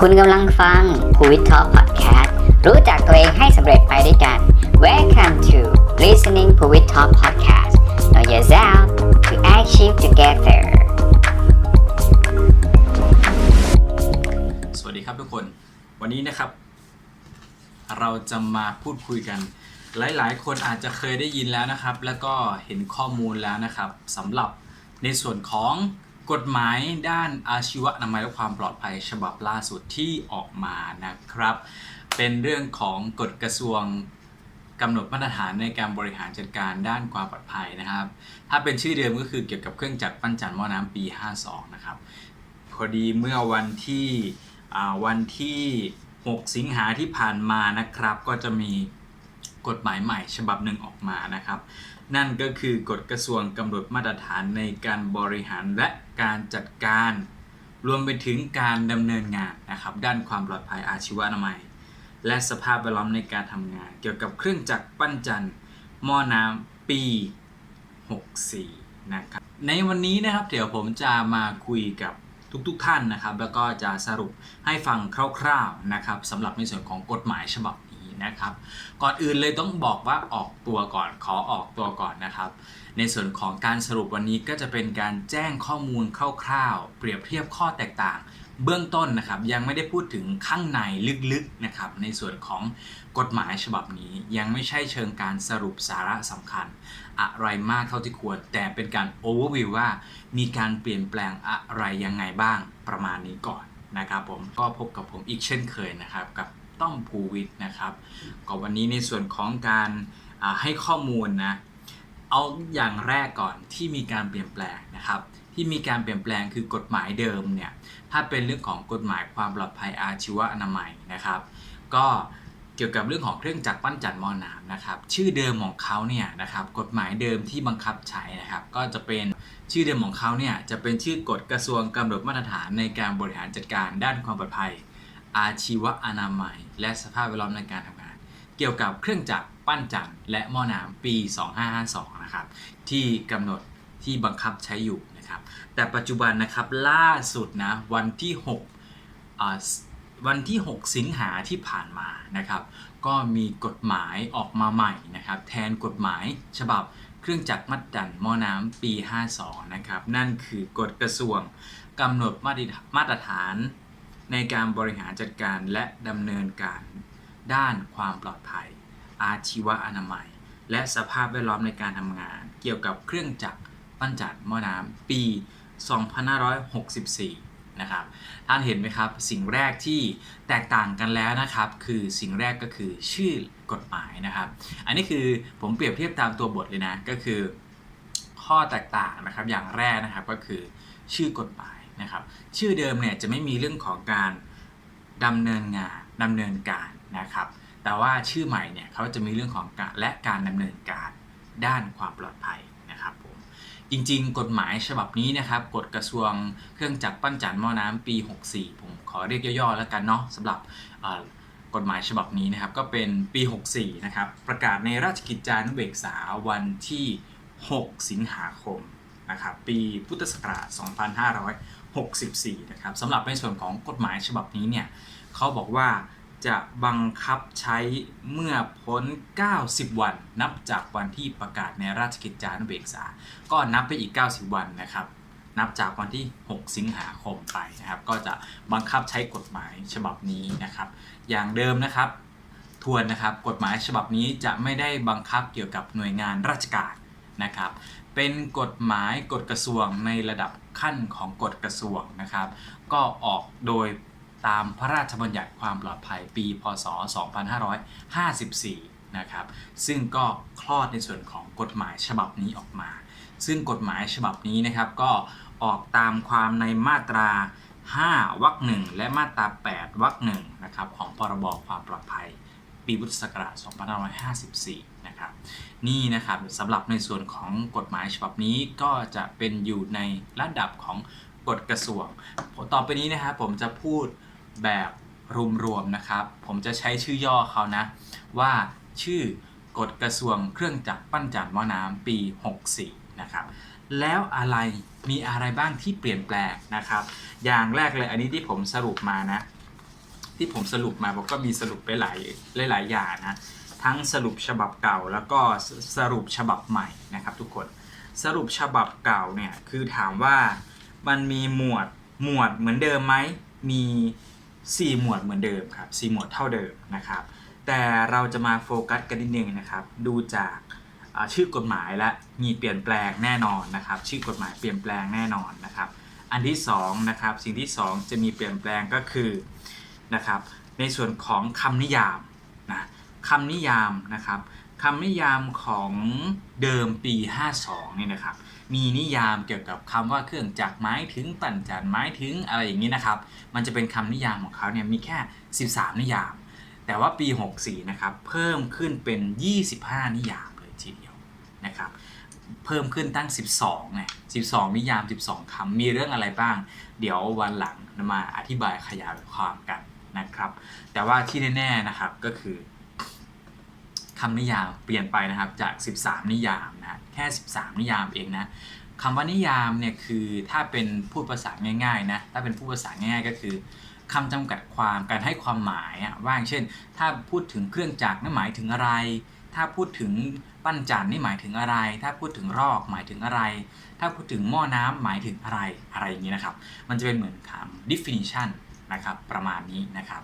คุณกำลังฟังภูวิท Talk Podcast รู้จักตัวเองให้สำเร็จไปด้วยกัน Welcome to Listening ภูวิท Talk Podcast Know yourself to achieve together สวัสดีครับทุกคน วันนี้นะครับ เราจะมาพูดคุยกัน หลายๆ คนอาจจะเคยได้ยินแล้วนะครับ แล้วก็เห็นข้อมูลแล้วนะครับสำหรับในส่วนของ กฎหมายด้านอาชีวะอนามัยและความปลอดภัยฉบับล่าสุดที่ออกมานะครับ เป็นเรื่องของกฎกระทรวงกำหนดมาตรฐานในการบริหารจัดการด้านความปลอดภัยนะครับ ถ้าเป็นชื่อเดิมก็คือเกี่ยวกับเครื่องจักรปั้นจันทร์หม้อน้ำปี 52 นะครับ พอดีเมื่อวันที่วันที่ 6 สิงหาที่ผ่านมานะครับ ก็จะมีกฎหมายใหม่ฉบับหนึ่งออกมานะครับ นั่นก็คือกฎกระทรวงกำหนดมาตรฐานในการบริหารและการจัดการ รวมไปถึงการดำเนินงานนะครับ ด้านความปลอดภัยอาชีวนามัย และสภาพแวดล้อมในการทำงาน เกี่ยวกับเครื่องจักรปั้นจันทร์หม้อน้ำปี 64 นะครับ ในวันนี้นะครับเดี๋ยวผมจะมาคุยกับทุกๆทท่านนะครับ แล้วก็จะสรุปให้ฟังคร่าวๆนะครับสำหรับในส่วนของกฎหมายฉบับ นะครับ ก่อนอื่นเลยต้องบอกว่าออกตัวก่อนขอออกตัวก่อนนะครับ ในส่วนของการสรุปวันนี้ก็จะเป็นการแจ้งข้อมูลคร่าวๆ เปรียบเทียบข้อแตกต่าง เบื้องต้นนะครับยังไม่ได้พูดถึงข้างในลึกๆนะครับในส่วนของกฎหมายฉบับนี้ยังไม่ใช่เชิงการสรุปสาระสำคัญ อะไรมากเท่าที่ควร แต่เป็นการโอเวอร์วิวว่า มีการเปลี่ยนแปลงอะไรยังไงบ้างประมาณนี้ก่อนนะครับผมก็พบกับผมอีกเช่นเคยนะครับกับ ต้อมภูวิทย์นะครับก็วันนี้ในส่วนของการให้ข้อมูลนะเอาอย่างแรกก่อนที่มีการเปลี่ยนแปลงนะครับ ที่มีการเปลี่ยนแปลงคือกฎหมายเดิมเนี่ยถ้าเป็นเรื่องของกฎหมายความปลอดภัยอาชีวอนามัยนะครับ ก็เกี่ยวกับเรื่องของเครื่องจักรปั้นจันทร์หมอน้ำนะครับ ชื่อเดิมของเขาเนี่ยนะครับกฎหมายเดิมที่บังคับใช้นะครับ ก็จะเป็นชื่อเดิมของเขาเนี่ยจะเป็นชื่อกฎกระทรวงกำหนดมาตรฐานในการบริหารจัดการด้านความปลอดภัย อาชีวอนามัย และสภาพแวดล้อมในการทำงาน เกี่ยวกับเครื่องจักรปั้นจันทร์และหม้อน้ำปี 2552 นะครับที่กำหนดที่บังคับใช้อยู่นะครับ แต่ปัจจุบันนะครับล่าสุดนะวันที่6วันที่ 6 สิงหาที่ผ่านมานะครับ ก็มีกฎหมายออกมาใหม่นะครับ แทนกฎหมายฉบับเครื่องจักรมัดดันหม้อน้ำปี 52 นะครับ นั่นคือกฎกระทรวงกำหนดมาตรฐาน ในการบริหารจัดการและดำเนินการ ด้านความปลอดภัย อาชีวอนามัย และสภาพแวดล้อมในการทำงาน เกี่ยวกับเครื่องจักรปั้นจัดหม้อน้ำปี 2564 นะครับท่านเห็นไหมครับ สิ่งแรกที่แตกต่างกันแล้วนะครับ คือสิ่งแรกก็คือชื่อกฎหมายนะครับ อันนี้คือผมเปรียบเทียบตามตัวบทเลยนะ ก็คือ ข้อแตกต่างนะครับ อย่างแรกนะครับก็คือชื่อกฎหมาย นะครับ ชื่อเดิมเนี่ยจะไม่มีเรื่องของการดำเนินงานดำเนินการนะครับ แต่ว่าชื่อใหม่เนี่ยเขาจะมีเรื่องของการและการดำเนินการด้านความปลอดภัยนะครับผมจริงๆ กฎหมายฉบับนี้นะครับกฎกระทรวงเครื่องจักรปั้นจันทร์หม้อน้ำปี 64 ผมขอเรียกย่อๆแล้วกันเนาะสำหรับกฎหมายฉบับนี้นะครับก็เป็นปี 64 นะครับประกาศในราชกิจจานุเบกษาวันที่ 6 สิงหาคมนะครับปีพุทธศักราช 2564นะครับสำหรับในส่วนของกฎหมายฉบับนี้เนี่ยเขาบอกว่าจะบังคับใช้เมื่อพ้น 90 วัน นับจากวันที่ประกาศในราชกิจจานุเบกษา ก็นับไปอีก 90 วันนะครับนับจากวันที่ 6 สิงหาคมไปนะครับ ก็จะบังคับใช้กฎหมายฉบับนี้นะครับ อย่างเดิมนะครับ ทวนนะครับ กฎหมายฉบับนี้จะไม่ได้บังคับเกี่ยวกับหน่วยงานราชการ นะครับ เป็นกฎหมายกฎกระทรวงในระดับขั้นของกฎกระทรวงนะครับ ก็ออกโดยตามพระราชบัญญัติความปลอดภัยปี พศ 2554 นะครับ ซึ่งก็คลอดในส่วนของกฎหมายฉบับนี้ออกมา ซึ่งกฎหมายฉบับนี้นะครับก็ออกตามความในมาตรา 5 วรรคหนึ่งและมาตรา 8 วรรคหนึ่งนะครับของพรบความปลอดภัย ปีพุทธศักราช 2554 นะครับ นี่นะครับสำหรับในส่วนของกฎหมายฉบับนี้ก็จะเป็นอยู่ในระดับของกฎกระทรวง ต่อไปนี้นะครับผมจะพูดแบบรวมๆนะครับ ผมจะใช้ชื่อย่อเขานะ ว่าชื่อกฎกระทรวงเครื่องจักรปั้นจันทร์หม้อน้ำปี 64 นะครับ แล้วอะไรมีอะไรบ้างที่เปลี่ยนแปลงนะครับ อย่างแรกเลยอันนี้ที่ผมสรุปมานะ ที่ผมสรุปมาผมก็มีสรุปไปหลายหลายอย่างนะ ทั้งสรุปฉบับเก่าแล้วก็สรุปฉบับใหม่นะครับทุกคนสรุปฉบับเก่าเนี่ยคือถามว่ามันมีหมวดหมวดเหมือนเดิมไหมมี 4 หมวดเหมือนเดิมครับ4หมวดเท่าเดิมนะครับ แต่เราจะมาโฟกัสกันนิดนึงนะครับ ดูจากชื่อกฎหมายและมีเปลี่ยนแปลงแน่นอนนะครับ ชื่อกฎหมายเปลี่ยนแปลงแน่นอนนะครับ อันที่สองนะครับสิ่งที่สองจะมีเปลี่ยนแปลงก็คือนะครับในส่วนของคำนิยาม คำนิยามนะครับคำนิยามของเดิมปี 52เนี่ยนะครับ มีนิยามเกี่ยวกับคำว่าเครื่องจักรหมายถึงปั่นจันหมายถึงอะไรอย่างนี้นะครับ มันจะเป็นคำนิยามของเขาเนี่ยมีแค่ 13 นิยาม แต่ว่าปี 64 นะครับ เพิ่มขึ้นเป็น 25 นิยามเลยทีเดียวนะครับ เพิ่มขึ้นตั้ง 12ไง12 นิยาม 12คำมีเรื่องอะไรบ้าง เดี๋ยววันหลังมาอธิบายขยายความกันนะครับ แต่ว่าที่แน่ๆนะครับก็คือำนิยามเปลี่ยนไปนะครับจาก 13 นิยามนะแค่ 13 นิยามเองนะคำว่านิยามเนี่ยคือถ้าเป็นพูดภาษาง่ายๆนะถ้าเป็นพูดภาษาง่ายๆก็คือคำจำกัดความการให้ความหมายอะว่าอย่างเช่น ถ้าพูดถึงเครื่องจักรนั่นหมายถึงอะไร ถ้าพูดถึงปั้นจันนี่หมายถึงอะไร ถ้าพูดถึงรอกหมายถึงอะไร ถ้าพูดถึงหม้อน้ำหมายถึงอะไรอะไรอย่างนี้นะครับ มันจะเป็นเหมือนคำ definition นะครับประมาณนี้นะครับ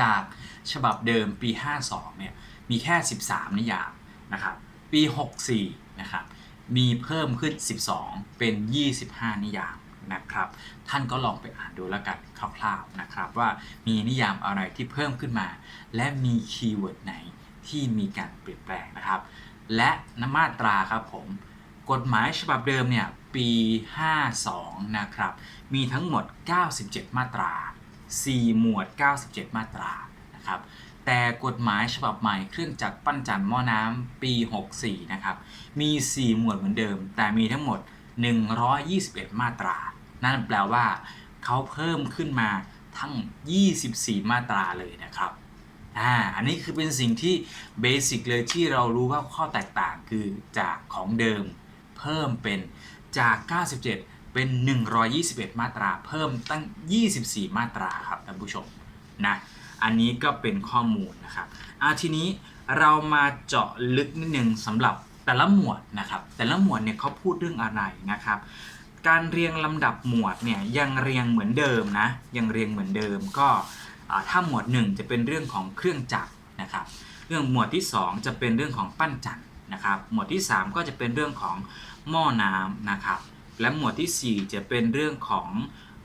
จากฉบับเดิมปี 52เนี่ย มีแค่ 13 นิยามนะครับ ปี 64 นะครับ มีเพิ่มขึ้น 12 เป็น 25 นิยามนะครับ ท่านก็ลองไปอ่านดูแล้วกันคร่าวๆนะครับว่ามีนิยามอะไรที่เพิ่มขึ้นมา และมีคีย์เวิร์ดไหนที่มีการเปลี่ยนแปลงนะครับ และนมาตราครับผม กฎหมายฉบับเดิมเนี่ยปี 52 นะครับ มีทั้งหมด 97 มาตรา 4 หมวด 97 มาตรานะครับ แต่กฎหมายฉบับใหม่เครื่องจักรปั้นจันหม้อน้ำปี 64 นะครับ มี 4 หมวดเหมือนเดิม แต่มีทั้งหมด 121 มาตรา นั่นแปลว่าเขาเพิ่มขึ้นมาทั้ง 24 มาตราเลยนะครับอ่าอันนี้คือเป็นสิ่งที่เบสิกเลยที่เรารู้ว่าข้อแตกต่างคือจากของเดิมเพิ่มเป็นจาก 97 เป็น 121 มาตรา เพิ่มตั้ง 24 มาตราครับท่านผู้ชมนะ อันนี้ก็เป็นข้อมูลนะครับอาทีนี้เรามาเจาะลึกนิดนึงสำหรับแต่ละหมวดนะครับ แต่ละหมวดเนี่ยเขาพูดเรื่องอะไรนะครับ การเรียงลำดับหมวดเนี่ยยังเรียงเหมือนเดิมนะยังเรียงเหมือนเดิมก็ถ้าหมวด 1 จะเป็นเรื่องของเครื่องจักรนะครับ เรื่องหมวดที่ 2 จะเป็นเรื่องของปั้นจันทร์นะครับ หมวดที่ 3 ก็จะเป็นเรื่องของหม้อน้ำนะครับ และหมวดทีสี่4 จะเป็นเรื่องของ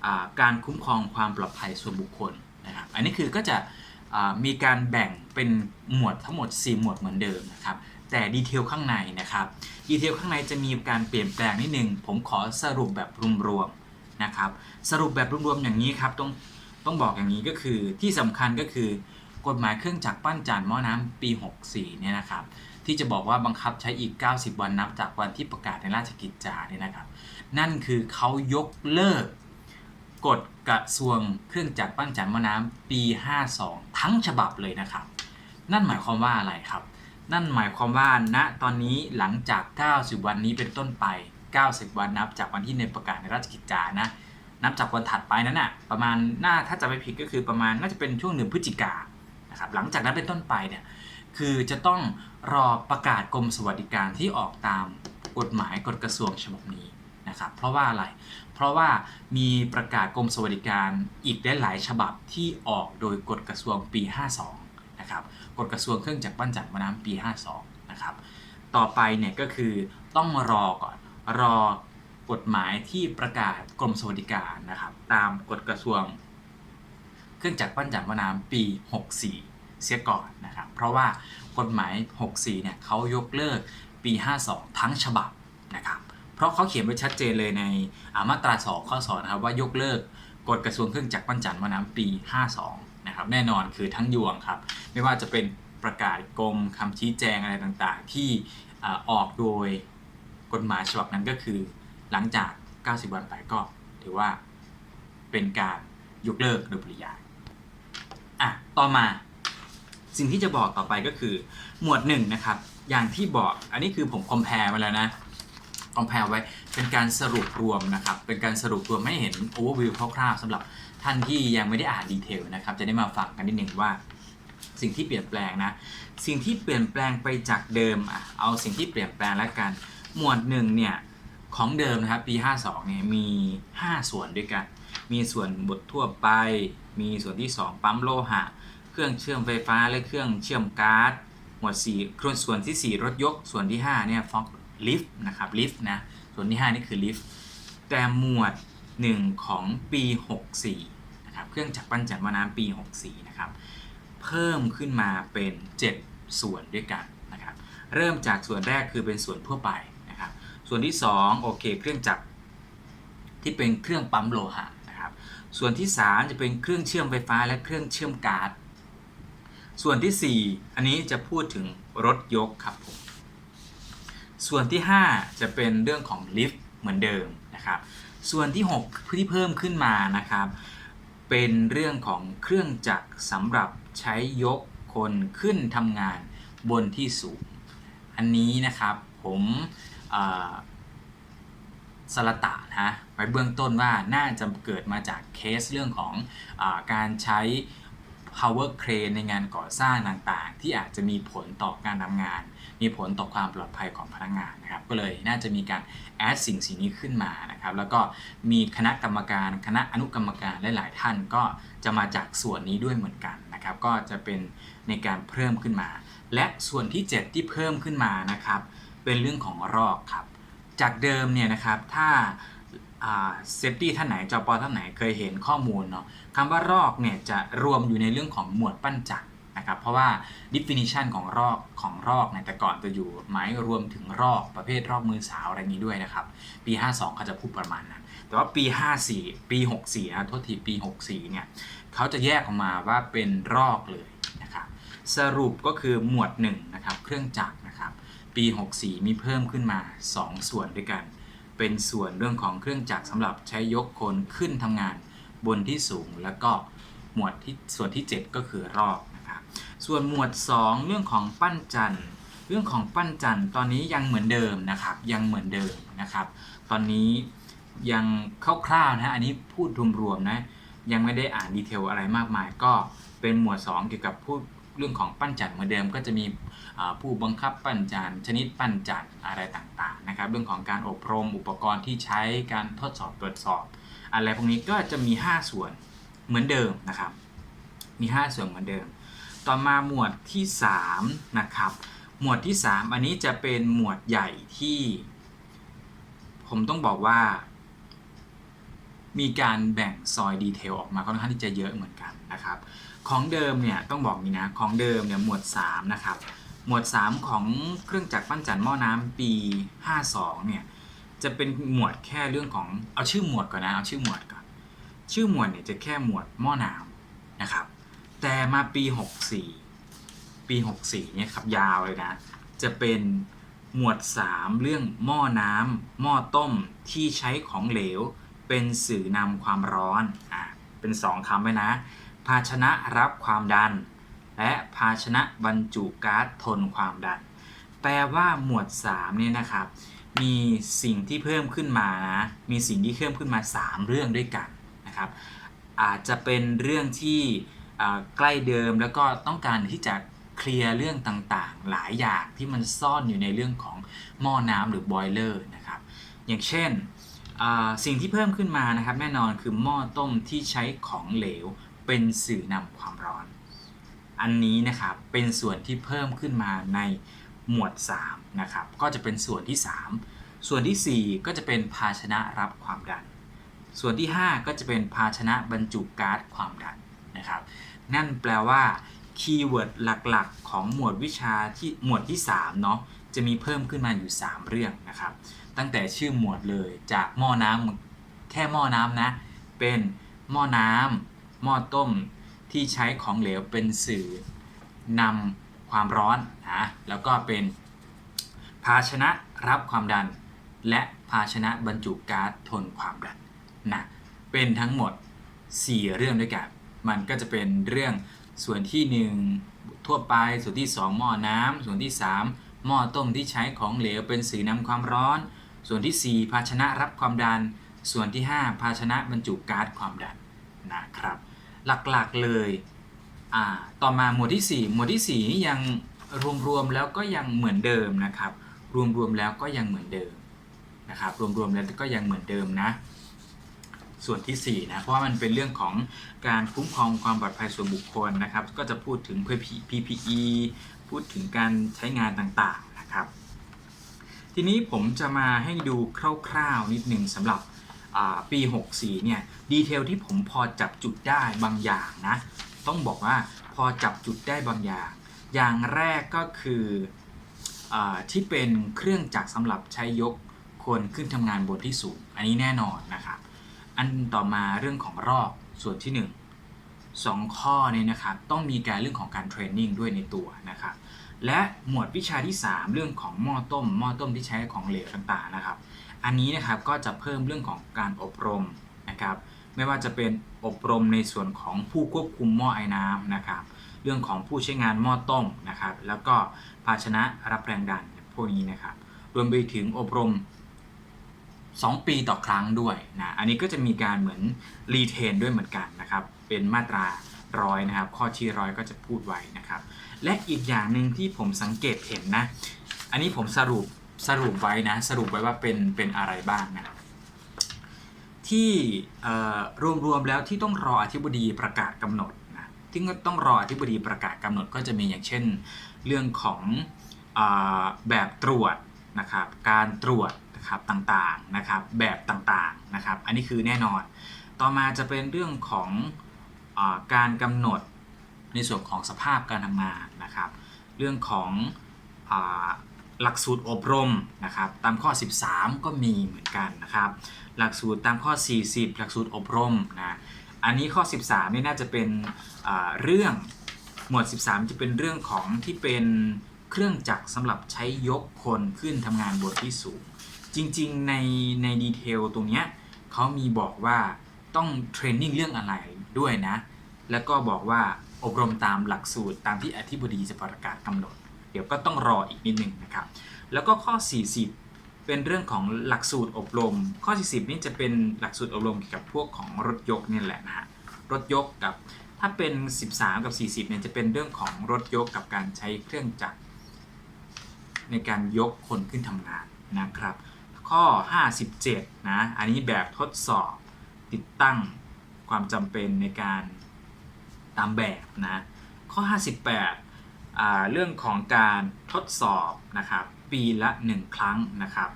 อการคุ้มครองความปลอดภัยส่วนบุคคล นะครับ อันนี้คือก็จะมีการแบ่งเป็นหมวดทั้งหมด 4 หมวดเหมือนเดิมนะครับ แต่ดีเทลข้างในนะครับ ดีเทลข้างในจะมีการเปลี่ยนแปลงนิดนึง ผมขอสรุปแบบรวมๆนะครับ สรุปแบบรวมๆอย่างนี้ครับ ต้องต้องบอกอย่างนี้ก็คือที่สำคัญก็คือกฎหมายเครื่องจักรปั้นจานหม้อน้ำปี 64 เนี่ยนะครับ ที่จะบอกว่าบังคับใช้อีก 90 วันนับจากวันที่ประกาศในราชกิจจาเนี่ยนะครับ นั่นคือเขายกเลิก กฎกระทรวงเครื่องจักรปั้นจันม้อน้ำปี 52 ทั้งฉบับเลยนะครับ นั่นหมายความว่าอะไรครับ นั่นหมายความว่าณตอนนี้หลังจาก 90 วันนี้เป็นต้นไป 90 วันนับจากวันที่ในประกาศในราชกิจจานะนับจากวันถัดไปนั้นน่ะประมาณน่าถ้าจะไม่ผิดก็คือประมาณน่าจะเป็นช่วงหนึ่งพฤศจิกานะครับหลังจากนั้นเป็นต้นไปเนี่ยคือจะต้องรอประกาศกรมสวัสดิการที่ออกตามกฎหมายกฎกระทรวงฉบับนี้ นะครับ เพราะว่าอะไร เพราะว่ามีประกาศกรมสวัสดิการอีกได้หลายฉบับที่ออกโดยกฎกระทรวงปี 52 นะครับกฎกระทรวงเครื่องจักรปั้นจักรมน้ำปี 52 นะครับ ต่อไปเนี่ยก็คือต้องรอก่อนรอกฎหมายที่ประกาศกรมสวัสดิการนะครับ ตามกฎกระทรวง เครื่องจักรปั้นจักรมน้ำปี 64 เสียก่อนนะครับ เพราะว่ากฎหมาย 64 เนี่ยเขายกเลิกปี 52 ทั้งฉบับนะครับ ราะเขาเขียนไว้ชัดเจนเลยในามาตรา 2 ข้อ2นะครับว่ายกเลิกกฎกระทรวงเครื่องจักรปั้นจันทร์มน้ำปี 52 นะครับ แน่นอนคือทั้งยวงครับ ไม่ว่าจะเป็นประกาศกรมคำชี้แจงอะไรต่างๆ ที่อออกโดยกฎหมายฉบับนั้นก็คือ หลังจาก 90 วันไปก็ถือว่าเป็นการยกเลิกโดยปริยายอะต่อมาสิ่งที่จะบอกต่อไปก็คือหมวดหนึ่งนะครับอย่างที่บอกอันนี้คือผมคอมเพลมาแล้วนะ เอาแพรไว้เป็นการสรุปรวมนะครับ เป็นการสรุปรวมให้เห็นโอเวอร์วิวคร่าวๆสำหรับท่านที่ยังไม่ได้อ่านดีเทลนะครับ จะได้มาฟังกันนิดหนึ่งว่า สิ่งที่เปลี่ยนแปลงนะ สิ่งที่เปลี่ยนแปลงไปจากเดิมอะเอาสิ่งที่เปลี่ยนแปลงแล้วกัน หมวดหนึ่งเนี่ยของเดิมนะครับปี 52เนี่ยมี 5 ส่วนด้วยกัน มีส่วนบททั่วไป มีส่วนที่ 2 ปั๊มโลหะ เครื่องเชื่อมไฟฟ้าและเครื่องเชื่อมก๊าซหมวด4ส่วนส่วนที่ 4 รถยกส่วนที่5เนี่ยฟอก ลิฟต์นะครับลิฟต์นะส่วนที่ 5 นี่คือลิฟต์แต่หมวด 1 ของปี 64นะครับเครื่องจักรปั้นจันทร์วาน้ำปี 64นะครับเพิ่มขึ้นมาเป็น 7 ส่วนด้วยกันนะครับเริ่มจากส่วนแรกคือเป็นส่วนทั่วไปนะครับส่วนที่ 2 โอเคเครื่องจักรที่เป็นเครื่องปั๊มโลหะนะครับส่วนที่ 3 จะเป็นเครื่องเชื่อมไฟฟ้าและเครื่องเชื่อมก๊าซส่วนที่ 4 อันนี้จะพูดถึงรถยกครับผม ส่วนที่ 5 จะเป็นเรื่องของลิฟต์เหมือนเดิมนะครับ ส่วนที่ 6 ที่เพิ่มขึ้นมานะครับ เป็นเรื่องของเครื่องจักรสำหรับใช้ยกคนขึ้นทำงานบนที่สูง อันนี้นะครับผมสลตะนะไว้เบื้องต้นว่าน่าจะเกิดมาจากเคสเรื่องของอการใช้ power crane ในงานก่อสร้างต่างๆ ที่อาจจะมีผลต่อการทำงาน มีผลต่อความปลอดภัยของพนักงานนะครับ ก็เลยน่าจะมีการแอดสิ่งสิ่งนี้ขึ้นมานะครับ แล้วก็มีคณะกรรมการ คณะอนุกรรมการหลาย ๆ ท่านก็จะมาจากส่วนนี้ด้วยเหมือนกันนะครับ ก็จะเป็นในการเพิ่มขึ้นมา และส่วนที่ 7 ที่เพิ่มขึ้นมานะครับ เป็นเรื่องของรอกครับ จากเดิมเนี่ยนะครับถ้าเซฟตี้ท่านไหนจอปอท่านไหนเคยเห็นข้อมูลเนาะคำว่ารอกเนี่ยจะรวมอยู่ในเรื่องของหมวดปั้นจักร นะครับ เพราะว่า definition ของรอกของรอกเนี่ยแต่ก่อนจะอยู่หมายรวมถึงรอกประเภทรอกมือสาวอะไรนี้ด้วยนะครับ ปี 52เขาจะพูดประมาณนั้นแต่ว่าปี 54 ปี 64นะโทษทีปี 64เนี่ยเขาจะแยกออกมาว่าเป็นรอกเลยนะครับสรุปก็คือหมวด1นะครับเครื่องจักรนะครับ ปี 64 มีเพิ่มขึ้นมา 2 ส่วนด้วยกัน เป็นส่วนเรื่องของเครื่องจักรสำหรับใช้ยกคนขึ้นทำงานบนที่สูงแล้วก็หมวดที่ส่วนที่ 7 ก็คือรอกนะครับ ส่วนหมวด 2 เรื่องของปั้นจันทร์เรื่องของปั้นจันทร์ตอนนี้ยังเหมือนเดิมนะครับ ยังเหมือนเดิมนะครับ ตอนนี้ยังคร่าวๆนะอันนี้พูดรวมๆนะยังไม่ได้อ่านดีเทลอะไรมากมาย ก็เป็นหมวด 2 เกี่ยวกับพูดเรื่องของปั้นจันทร์เหมือนเดิมก็จะมีผู้บังคับปั้นจันทร์ชนิดปั้นจันทร์อะไรต่างๆนะครับ เรื่องของการอบรมอุปกรณ์ที่ใช้การทดสอบตรวจสอบ อะไรพวกนี้ก็จะมี 5 ส่วนเหมือนเดิมนะครับ มี 5 ส่วนเหมือนเดิม ต่อมาหมวดที่3นะครับหมวดที่ 3 อันนี้จะเป็นหมวดใหญ่ที่ ผมต้องบอกว่า มีการแบ่งซอยดีเทลออกมาค่อนข้างที่จะเยอะเหมือนกันนะครับ ของเดิมเนี่ยต้องบอกนี้นะของเดิมเนี่ยหมวด3นะครับหมวด 3 ของเครื่องจักรปั้นจันทร์หม้อน้ำปี 52เนี่ยจะเป็นหมวดแค่เรื่องของเอาชื่อหมวดก่อนนะเอาชื่อหมวดก่อนชื่อหมวดเนี่ยจะแค่หมวดหม้อน้ำนะครับ แต่มาปี64ปี64เนี่ยครับยาวเลยนะ จะเป็นหมวด3เรื่องหม้อน้ำหม้อต้มที่ใช้ของเหลว เป็นสื่อนำความร้อนอะเป็น2คำไว้นะ ภาชนะรับความดัน และภาชนะบรรจุก๊าซทนความดัน แปลว่าหมวด3เนี่ยนะครับ มีสิ่งที่เพิ่มขึ้นมานะมีสิ่งที่เพิ่มขึ้นมา 3 เรื่องด้วยกันนะครับ อาจจะเป็นเรื่องที่ ใกล้เดิมแล้วก็ต้องการที่จะเคลียร์เรื่องต่างๆ หลายอย่างที่มันซ่อนอยู่ในเรื่องของหม้อน้ำหรือบอยเลอร์นะครับ อย่างเช่นสิ่งที่เพิ่มขึ้นมานะครับแน่นอนคือหม้อต้มที่ใช้ของเหลวเป็นสื่อนำความร้อน อันนี้นะครับเป็นส่วนที่เพิ่มขึ้นมาในหมวด3นะครับก็จะเป็นส่วนที่ 3 ส่วนทีสี่4 ก็จะเป็นภาชนะรับความดัน ส่วนที่ 5 ก็จะเป็นภาชนะบรรจุก๊าซความดัน นะครับ นั่นแปลว่าคีย์เวิร์ดหลักๆ ของหมวดวิชาที่หมวดที่3เนาะจะมีเพิ่มขึ้นมาอยู่ 3 เรื่องนะครับ ตั้งแต่ชื่อหมวดเลยจากหม้อน้ำแค่หม้อน้ำนะ เป็นหม้อน้ำหม้อต้มที่ใช้ของเหลวเป็นสื่อนำความร้อนนะแล้วก็เป็นภาชนะรับความดัน และภาชนะบรรจุก๊าซทนความดันนะเป็นทั้งหมด 4 เรื่องด้วยกัน มันก็จะเป็นเรื่องส่วนที่ 1 ทั่วไปส่วนที่ 2 หม้อน้ำส่วนที่ 3 หม้อต้มที่ใช้ของเหลวเป็นสื่อนำความร้อน ส่วนที่ 4 ภาชนะรับความดัน ส่วนที่ 5 ภาชนะบรรจุก๊าซความดันนะครับ หลักๆเลยต่อมาหมวดที่ 4 หมวดที่ 4 นี่ยังรวมๆแล้วก็ยังเหมือนเดิมนะครับ รวมๆแล้วก็ยังเหมือนเดิมนะครับรวมๆแล้วก็ยังเหมือนเดิมนะ ส่วนที่ 4 นะ เพราะว่ามันเป็นเรื่องของการคุ้มครองความปลอดภัยส่วนบุคคลนะครับ ก็จะพูดถึง PPE พูดถึงการใช้งานต่างๆนะครับ ทีนี้ผมจะมาให้ดูคร่าวๆนิดหนึ่งสำหรับปี 64 เนี่ย ดีเทลที่ผมพอจับจุดได้บางอย่างนะ ต้องบอกว่าพอจับจุดได้บางอย่าง อย่างแรกก็คืออที่เป็นเครื่องจักรสำหรับใช้ยกคนขึ้นทำงานบนที่สูง อันนี้แน่นอนนะครับ อันต่อมาเรื่องของรอบส่วนที่ 1 2 ข้อเนี่ยนะครับต้องมีการเรื่องของการเทรนนิ่งด้วยในตัวนะครับและหมวดวิชาที่ 3 เรื่องของหม้อต้มหม้อต้มที่ใช้ของเหลวต่างๆนะครับ อันนี้นะครับก็จะเพิ่มเรื่องของการอบรมนะครับไม่ว่าจะเป็นอบรมในส่วนของผู้ควบคุมหม้อไอ้น้ำนะครับเรื่องของผู้ใช้งานหม้อต้มนะครับแล้วก็ภาชนะรับแรงดันพวกนี้นะครับรวมไปถึงอบรม 2 ปีต่อครั้งด้วยนะอันนี้ก็จะมีการเหมือนรีเทนด้วยเหมือนกันนะครับเป็นมาตราร้อยนะครับข้อที่ร้อยก็จะพูดไว้นะครับ และอีกอย่างหนึ่งที่ผมสังเกตเห็นนะ อันนี้ผมสรุปสรุปไว้นะสรุปไว้ว่าเป็นเป็นอะไรบ้างนะที่เอ่อรวมๆแล้วที่ต้องรออธิบดีประกาศกำหนดนะที่ต้องรออธิบดีประกาศกำหนดก็จะมีอย่างเช่น เรื่องของอแบบตรวจนะครับการตรวจ นะครับต่างๆนะครับแบบต่างๆนะครับ อันนี้คือแน่นอน ต่อมาจะเป็นเรื่องของอการกำหนดในส่วนของสภาพการทำงานนะครับ เรื่องของอหลักสูตรอบรมนะครับตามข้อ 13 ก็มีเหมือนกันนะครับ หลักสูตรตามข้อ 40 หลักสูตรอบรมนะอันนี้ข้อ 13นี่น่าจะเป็นเรื่องหมวด 13 จะเป็นเรื่องของที่เป็นเครื่องจักรสำหรับใช้ยกคนขึ้นทำงานบนที่สูง จริงๆ ในในดีเทลตรงเนี้ยเขามีบอกว่าต้องเทรนนิ่งเรื่องอะไรด้วยนะ แล้วก็บอกว่าอบรมตามหลักสูตรตามที่อธิบดีจะประกาศกำหนด เดี๋ยวก็ต้องรออีกนิดนึงนะครับ แล้วก็ข้อ 40 เป็นเรื่องของหลักสูตรอบรม ข้อ 40 นี่จะเป็นหลักสูตรอบรมเกี่ยวกับพวกของรถยกนี่แหละนะฮะรถยกกับถ้าเป็น 13 กับ 40เนี่ยจะเป็นเรื่องของรถยกกับการใช้เครื่องจักรในการยกคนขึ้นทำงานนะครับ ข้อ 57 นะ อันนี้แบบทดสอบติดตั้งความจำเป็นในการตามแบบนะ ข้อ 58อ่าเรื่องของการทดสอบนะครับปีละ 1 ครั้งนะครับ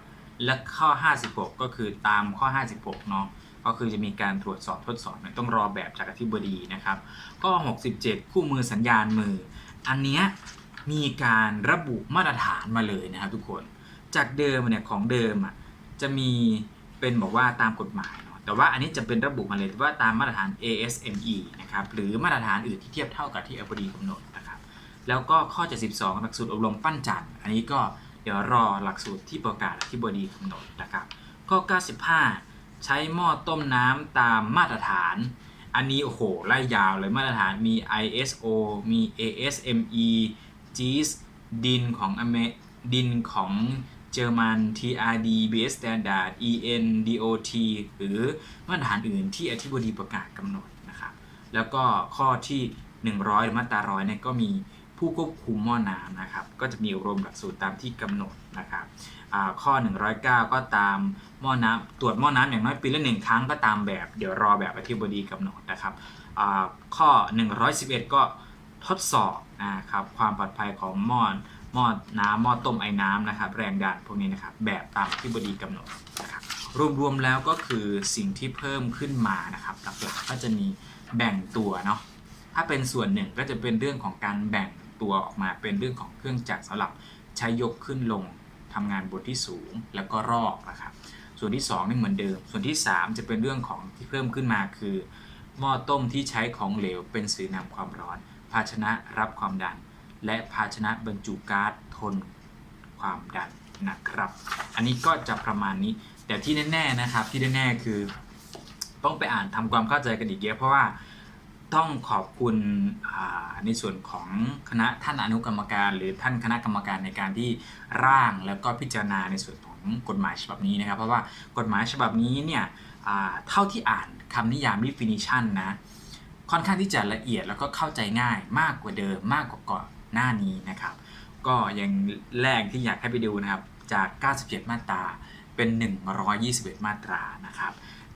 และข้อ 56 ก็คือตามข้อ 56 เนาะก็คือจะมีการตรวจสอบทดสอบเนี่ยต้องรอแบบจากอธิบดีนะครับข้อ 67 คู่มือสัญญาณมือ อันเนี้ยมีการระบุมาตรฐานมาเลยนะครับทุกคน จากเดิมเนี่ยของเดิมอะจะมีเป็นบอกว่าตามกฎหมายเนาะแต่ว่าอันนี้จะเป็นระบุมาเลยว่าตามมาตรฐาน ASME นะครับหรือมาตรฐานอื่นที่เทียบเท่ากับที่อธิบดีกำหนดนะครับแล้วก็ข้อ 72 หลักสูตรอบรมปั้นจันทร์อันนี้ก็เดี๋ยวรอหลักสูตรที่ประกาศอธิบดีกำหนดนะครับข้อ 95 ใช้หม้อต้มน้ำตามมาตรฐาน อันนี้โอ้โหไล่ยาวเลยมาตรฐานมี ISO มี ASME GIS ดินของอเมดินของ เยอร์มัน TRD BS Standard EN DOT หรือมาตรฐานอื่นที่อธิบดีประกาศกำหนดนะครับ แล้วก็ข้อที่ 100 หรือมาตราร้อยเนี่ยก็มีผู้ควบคุมหม้อน้ำนะครับ ก็จะมีอบรมหลักสูตรตามที่กำหนดนะครับอ่าข้อ 109 ก็ตามหม้อน้ำตรวจหม้อน้ำอย่างน้อยปีละหนึ่งครั้งก็ตามแบบ เดี๋ยวรอแบบอธิบดีกำหนดนะครับอ่าข้อ 111 ก็ทดสอบนะครับความปลอดภัยของหม้อ หม้อน้ำหม้อต้มไอ้น้ำนะครับ แรงดันพวกนี้นะครับ แบบตามที่บดีกำหนดนะครับ รวมๆแล้วก็คือสิ่งที่เพิ่มขึ้นมานะครับ หลักๆก็จะมีแบ่งตัวเนาะ ถ้าเป็นส่วนหนึ่งก็จะเป็นเรื่องของการแบ่งตัวออกมาเป็นเรื่องของเครื่องจักรสำหรับใช้ยกขึ้นลงทำงานบนที่สูงแล้วก็รอบนะครับ ส่วนที่2นี่เหมือนเดิม ส่วนที่ 3 จะเป็นเรื่องของที่เพิ่มขึ้นมาคือหม้อต้มที่ใช้ของเหลวเป็นสื่อนำความร้อน ภาชนะรับความดัน และภาชนะบรรจุก๊าซทนความดันนะครับ อันนี้ก็จะประมาณนี้ แต่ที่แน่ๆนะครับที่แน่ๆคือต้องไปอ่านทำความเข้าใจกันอีกเยอะเพราะว่าต้องขอบคุณในส่วนของคณะท่านอนุกรรมการ หรือท่านคณะกรรมการในการที่ร่างแล้วก็พิจารณาในส่วนของกฎหมายฉบับนี้นะครับ เพราะว่ากฎหมายฉบับนี้เนี่ยเท่าที่อ่านคำนิยาม definition นะค่อนข้างที่จะละเอียดแล้วก็เข้าใจง่ายมากกว่าเดิมมากกว่าก่อน หน้านี้นะครับ ก็อย่างแรกที่อยากให้ไปดูนะครับจาก 97 มาตรา เป็น 121 มาตรานะครับ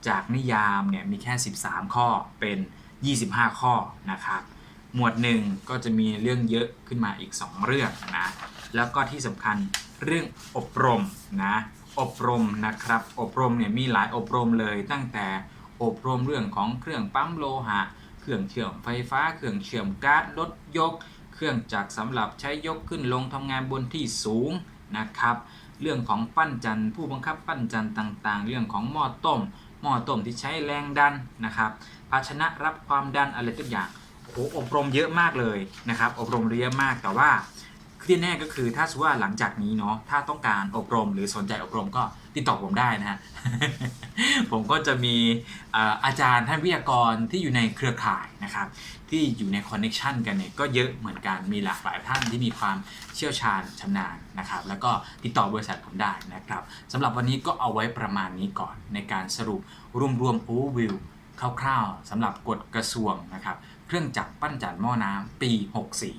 จากนิยามเนี่ยมีแค่ 13 ข้อเป็น 25 ข้อนะครับ หมวดหนึ่งก็จะมีเรื่องเยอะขึ้นมาอีก 2 เรื่องนะ แล้วก็ที่สำคัญเรื่องอบรมนะ อบรมนะครับ อบรมเนี่ยมีหลายอบรมเลยตั้งแต่อบรมเรื่องของเครื่องปั๊มโลหะ เครื่องเชื่อมไฟฟ้า เครื่องเชื่อมก๊าซรถยก เครื่องจักรสำหรับใช้ยกขึ้นลงทำงานบนที่สูงนะครับ เรื่องของปั้นจันผู้บังคับปั้นจันต่างๆ เรื่องของหม้อต้ม หม้อต้มที่ใช้แรงดันนะครับ ภาชนะรับความดันอะไรทุกอย่างโอ้โอบรมเยอะมากเลยนะครับ อบรมเยอะมากแต่ว่าที่แน่ก็คือถ้าสมมติว่าหลังจากนี้เนาะถ้าต้องการอบรมหรือสนใจอบรมก็ติดต่อผมได้นะฮะผมก็จะมีอาจารย์ท่านวิทยากรที่อยู่ในเครือข่ายนะครับ ที่อยู่ในคอนเน็ชันกันเนี่ยก็เยอะเหมือนกันมีหลากหลายท่านที่มีความเชี่ยวชาญชำนาญนะครับ แล้วก็ติดต่อบริษัทผมได้นะครับสำหรับวันนี้ก็เอาไว้ประมาณนี้ก่อนในการสรุปรวมๆ overview คร่าวๆสำหรับกฎกระทรวงนะครับ เครื่องจักรปั้นจันทร์หม้อน้ำปี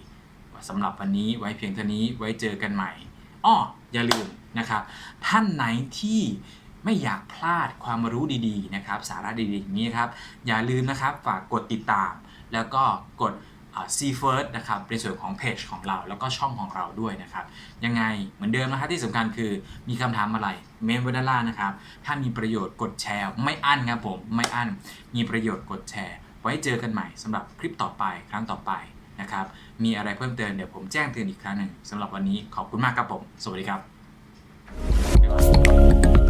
64สำหรับวันนี้ไว้เพียงเท่านี้ไว้เจอกันใหม่อ้ออย่าลืมนะครับ ท่านไหนที่ไม่อยากพลาดความรู้ดีๆนะครับ สาระดีๆอย่างนี้ครับ อย่าลืมนะครับฝากกดติดตาม แล้วก็กดซีเฟิร์สนะครับในส่วนของเพจของเราแล้วก็ช่องของเราด้วยนะครับ ยังไงเหมือนเดิมนะครับที่สำคัญคือมีคำถามอะไรเมนไว้ด้านล่างนะครับ ถ้ามีประโยชน์กดแชร์ ไม่อั้นครับผม ไม่อั้น มีประโยชน์กดแชร์ ไว้เจอกันใหม่สำหรับคลิปต่อไปครั้งต่อไปนะครับ มีอะไรเพิ่มเติมเดี๋ยวผมแจ้งเตือนอีกครั้งหนึ่งสำหรับวันนี้ขอบคุณมากครับผม สวัสดีครับ